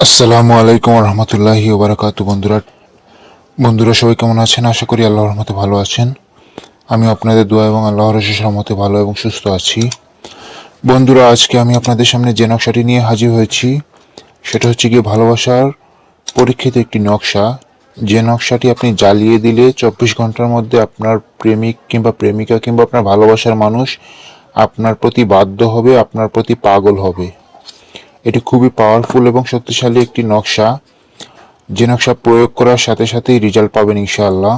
আসসালামু আলাইকুম রহমতুল্লাহি ওবরাকাত, বন্ধুরা। বন্ধুরা, সবাই কেমন আছেন? আশা করি আল্লাহর রহমতে ভালো আছেন। আমি আপনাদের দোয়া এবং আল্লাহর রশেষ রহমতে ভালো এবং সুস্থ আছি। বন্ধুরা, আজকে আমি আপনাদের সামনে যে নকশাটি নিয়ে হাজির হয়েছি, সেটা হচ্ছে গিয়ে ভালোবাসার পরীক্ষিত একটি নকশা। যে নকশাটি আপনি জ্বালিয়ে দিলে চব্বিশ ঘণ্টার মধ্যে আপনার প্রেমিক কিংবা প্রেমিকা কিংবা আপনার ভালোবাসার মানুষ আপনার প্রতি বাধ্য হবে, আপনার প্রতি পাগল হবে। এটি খুবই পাওয়ারফুল এবং শক্তিশালী একটি নকশা। যে নকশা প্রয়োগ করার সাথে সাথেই রেজাল্ট পাবেন ইনশাআল্লাহ।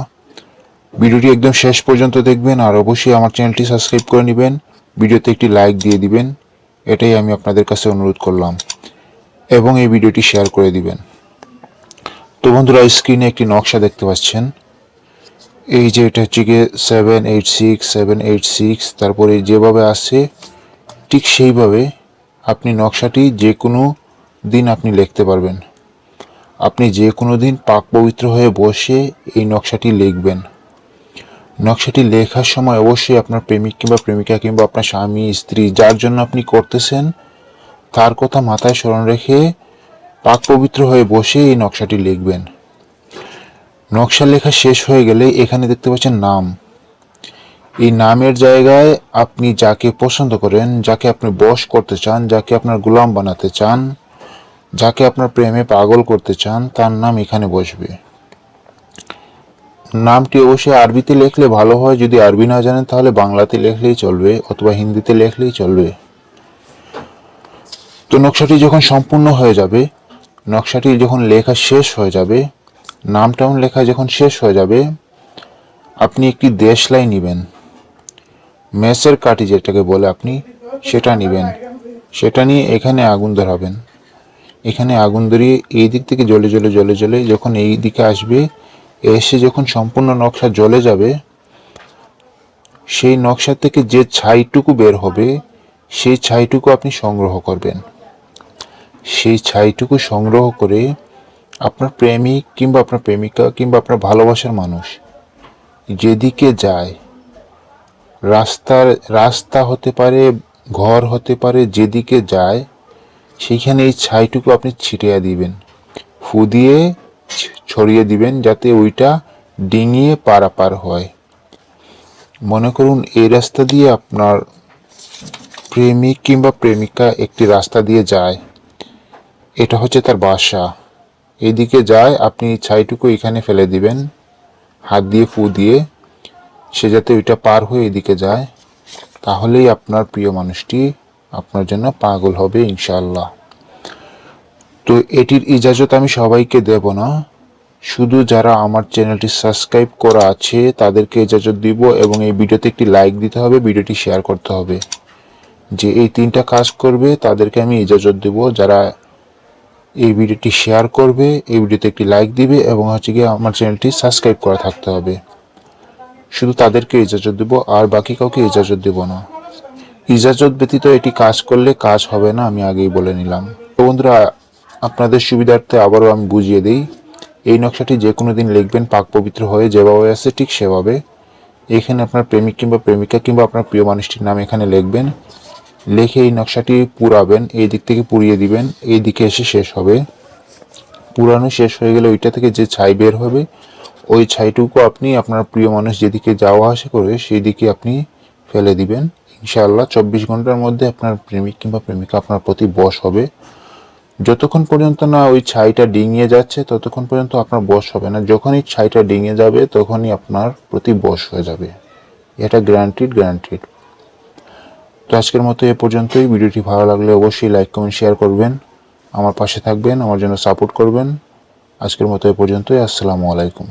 ভিডিওটি একদম শেষ পর্যন্ত দেখবেন আর অবশ্যই আমার চ্যানেলটি সাবস্ক্রাইব করে নেবেন। ভিডিওতে একটি লাইক দিয়ে দিবেন। এটাই আমি আপনাদের কাছে অনুরোধ করলাম। এবং এই ভিডিওটি শেয়ার করে দিবেন। তো বন্ধুরা স্ক্রিনে একটি নকশা দেখতে পাচ্ছেন। এই যে এটা হচ্ছে গিয়ে seven eight six seven eight six তারপরে যেভাবে আসছে ঠিক সেইভাবে আপনি নকশাটি যে কোনো দিন আপনি লিখতে পারবেন। আপনি যে কোনো দিন পাক পবিত্র হয়ে বসে এই নকশাটি লিখবেন। নকশাটি লেখার সময় অবশ্যই আপনার প্রেমিক কিংবা প্রেমিকা কিংবা আপনার স্বামী, স্ত্রী, যার জন্য আপনি করতেছেন, তার কথা মাথায় স্মরণ রেখে পাক পবিত্র হয়ে বসে এই নকশাটি লিখবেন। নকশা লেখা শেষ হয়ে গেলে এখানে দেখতে পাচ্ছেন নাম। এই নামের জায়গায় আপনি যাকে পছন্দ করেন, যাকে আপনি বশ করতে চান, যাকে আপনার গোলাম বানাতে চান, যাকে আপনার প্রেমে পাগল করতে চান, তার নাম এখানে বসবে। নামটি অবশ্যই আরবিতে লিখলে ভালো হয়, যদি আরবি না জানেন তাহলে বাংলাতে লিখলেই চলবে, অথবা হিন্দিতে লিখলেই চলবে। তো নকশাটি যখন সম্পূর্ণ হয়ে যাবে, নকশাটি যখন লেখা শেষ হয়ে যাবে নামটাউন লেখা যখন শেষ হয়ে যাবে, আপনি একটি দেশ দেশলাই নেবেন। মেসের কাঠি যেটাকে বলে আপনি, সেটা নেবেন। সেটা নিয়ে এখানে আগুন ধরাবেন। এখানে আগুন ধরিয়ে এই দিক থেকে জ্বলে জ্বলে জ্বলে জ্বলে যখন এই দিকে আসবে, এসে যখন সম্পূর্ণ নকশা জ্বলে যাবে, সেই নকশা থেকে যে ছাইটুকু বের হবে, সেই ছাইটুকু আপনি সংগ্রহ করবেন। সেই ছাইটুকু সংগ্রহ করে আপনার প্রেমিক কিংবা আপনার প্রেমিকা কিংবা আপনার ভালোবাসার মানুষ যেদিকে যায় রাস্তার, রাস্তা হতে পারে, ঘর হতে পারে, যেদিকে যায় সেইখানে এই ছাইটুকু আপনি ছিটিয়ে দিবেন। ফু দিয়ে ছড়িয়ে দিবেন যাতে ওইটা ডিঙিয়ে পারাপার হয়। মনে করুন এই রাস্তা দিয়ে আপনার প্রেমিক কিংবা প্রেমিকা একটি রাস্তা দিয়ে যায়। এটা হচ্ছে তার বাসা। এদিকে যায়, আপনি ছাইটুকু এখানে ফেলে দিবেন। হাত দিয়ে ফু দিয়ে সে যাতে ওইটা পার হয়ে এদিকে যায়, তাহলেই আপনার প্রিয় মানুষটি আপনার জন্য পাগল হবে ইনশাল্লাহ তো এটির ইজাজত আমি সবাইকে দেব না। শুধু যারা আমার চ্যানেলটি সাবস্ক্রাইব করা আছে, তাদেরকে ইজাজত দিব এবং এই ভিডিওতে একটি লাইক দিতে হবে, ভিডিওটি শেয়ার করতে হবে। যে এই তিনটা কাজ করবে, তাদেরকে আমি ইজাজত দেব। যারা এই ভিডিওটি শেয়ার করবে, এই ভিডিওতে একটি লাইক দিবে এবং হচ্ছে গিয়ে আমার চ্যানেলটি সাবস্ক্রাইব করা থাকতে হবে। শুধু তাদেরকে ইজাজত দেব, আর বাকি কাউকে ইজাজত দেব না। ইজাজত ব্যতীত এটি কাজ করলে কাজ হবে না, আমি আগেই বলে নিলাম। তো বন্ধুরা, আপনাদের সুবিধার্থে আবারও আমি বুঝিয়ে দিই, এই নকশাটি যে কোনো দিন লিখবেন, পাক পবিত্র হয়ে যেভাবে আছে ঠিক সেভাবে। এখানে আপনার প্রেমিক কিংবা প্রেমিকা কিংবা আপনার প্রিয় মানুষটির নাম এখানে লিখবেন। লিখে এই নকশাটি পুরাবেন, এই দিক থেকে পুড়িয়ে দিবেন, এই দিকে এসে শেষ হবে। পুরানো শেষ হয়ে গেলে ওইটা থেকে যে ছাই বের হবে ওই ছাইটুকু আপনি আপনার প্রিয় মানুষ যেদিকে যাওয়া আসা করবে সেই দিকে আপনি ফেলে দিবেন। ইনশাআল্লাহ চব্বিশ ঘণ্টার মধ্যে আপনার প্রেমিক কিংবা প্রেমিকা আপনার প্রতি বশ হবে। যতক্ষণ পর্যন্ত না ওই ছাইটা ডিঙিয়ে যাচ্ছে, ততক্ষণ পর্যন্ত আপনার বশ হবে না। যখনই ছাইটা ডিঙিয়ে যাবে, তখনই আপনার প্রতি বশ হয়ে যাবে। এটা গ্যারান্টিড গ্যারান্টিড তো আজকের মতো এ পর্যন্তই। ভিডিওটি ভালো লাগলে অবশ্যই লাইক কমেন্ট শেয়ার করবেন। আমার পাশে থাকবেন, আমার জন্য সাপোর্ট করবেন। আজকের মতো এ পর্যন্তই। আসসালামু আলাইকুম।